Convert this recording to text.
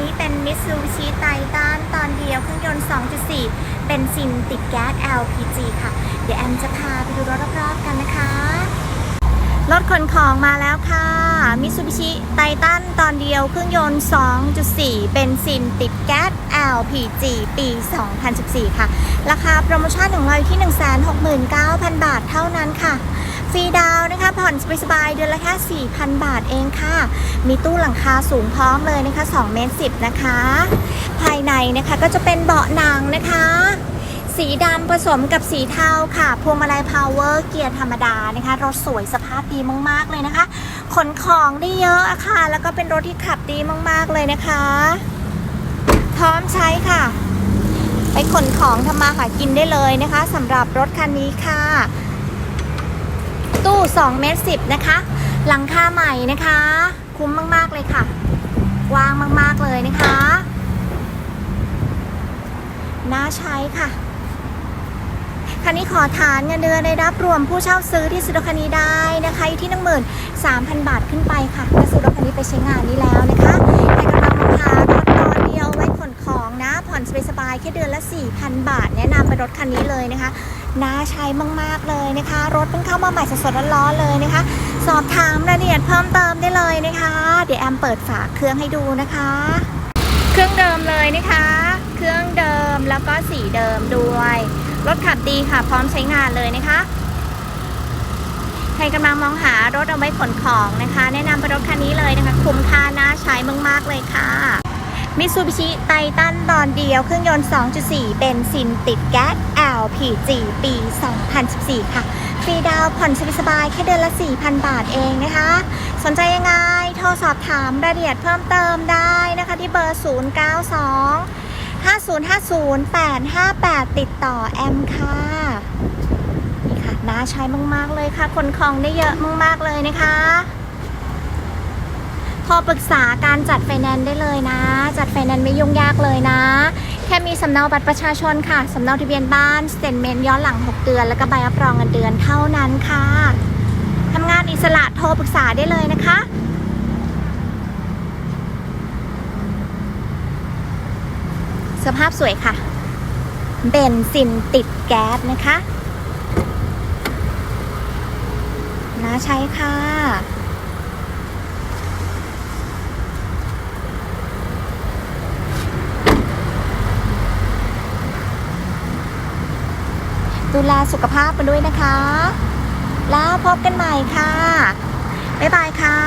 นี้เป็น Mitsubishi Titan ตอนเดียวเครื่องยนต์ 2.4 เป็นซินติดแก๊ส LPG ค่ะ เดี๋ยวแอมจะพาไปดูรถรอบๆกันนะคะ รถขนของมาแล้วค่ะ Mitsubishi Titan ตอนเดียวเครื่องยนต์ 2.4 เป็นซินติดแก๊ส LPG ปี 2014 ค่ะ ราคาโปรโมชั่นของเราอยู่ที่ 169,000 บาทเท่านั้นค่ะ ฟรีดาว อนสบายๆเดือนละแค่4,000 บาทเองค่ะ มีตู้หลังคาสูงพร้อมเลยนะคะ2เมตร10 นะคะ ภายในนะคะก็จะเป็นเบาะหนังนะคะ สีดำผสมกับสีเทาค่ะ พวงมาลัยพาวเวอร์เกียร์ธรรมดานะคะ รถสวยสภาพดีมากๆเลยนะคะ ขนของได้เยอะอะค่ะ แล้วก็เป็นรถที่ขับดีมากๆเลยนะคะ พร้อมใช้ค่ะ ไปขนของทำมาหากินได้เลยนะคะสำหรับรถคันนี้ค่ะ ตู้2เมตร10นะคะ หลังคาใหม่นะคะ คุ้มมากๆเลยค่ะกว้างมากๆเลยนะคะน่าใช้ค่ะคันนี้ขอฐานเงินเดือนได้รับรวมผู้เช่าซื้อที่ซื้อรถคันนี้ได้นะคะอยู่ที่13,000บาทขึ้นไปค่ะถ้าซื้อรถคันนี้ไปใช้งานนี้แล้วนะคะแต่กำลังมารถตอนเดียวไว้ขนของนะ ผ่อนสบายๆแค่เดือนละ4,000บาท แนะนำเป็นรถคันนี้เลยนะคะ น่าใช้มาก ๆ เลยนะคะ รถเพิ่งเข้ามาใหม่สดๆร้อนๆเลยนะคะ สอบถามรายละเอียดเพิ่มเติมได้เลยนะคะ เดี๋ยวแอมเปิดฝาเครื่องให้ดูนะคะ เครื่องเดิมเลยนะคะ เครื่องเดิมแล้วก็สีเดิมด้วย รถขับดีค่ะ พร้อมใช้งานเลยนะคะใครกำลังมองหารถเอาไว้ขนของนะคะ แนะนำเป็นรถคันนี้เลยนะคะ คุ้มค่าน่าใช้มากๆเลยค่ะ มิซูบิชิไททันตอนเดียวเครื่องยนต์ 2.4เบนซินติดแก๊ส LPG ปี 2014 ค่ะ ฟรีดาวผ่อนสบายๆแค่เดือนละ 4,000 บาทเองนะคะ สนใจยังไง โทรสอบถามรายละเอียดเพิ่มเติมได้นะคะที่เบอร์ 092 5050 858 ติดต่อแอมค่ะ นี่ค่ะน่าใช้มาก ๆ เลยค่ะขนของได้เยอะมาก ๆ เลยนะคะ โทรปรึกษาการจัดไฟแนนซ์ได้เลยนะ จัดไฟแนนซ์ไม่ยุ่งยากเลยนะ แค่มีสำเนาบัตรประชาชนค่ะ สำเนาทะเบียนบ้านสเตทเมนต์ย้อนหลัง 6 เดือน แล้วก็ใบรับรองเงินเดือนเท่านั้นค่ะทำงานอิสระโทรปรึกษาได้เลยนะคะสภาพสวยค่ะ เบนซินติดแก๊สนะคะน่าใช้ค่ะ ดูแลสุขภาพกันด้วยนะคะ แล้วพบกันใหม่ค่ะ บ๊ายบายค่ะ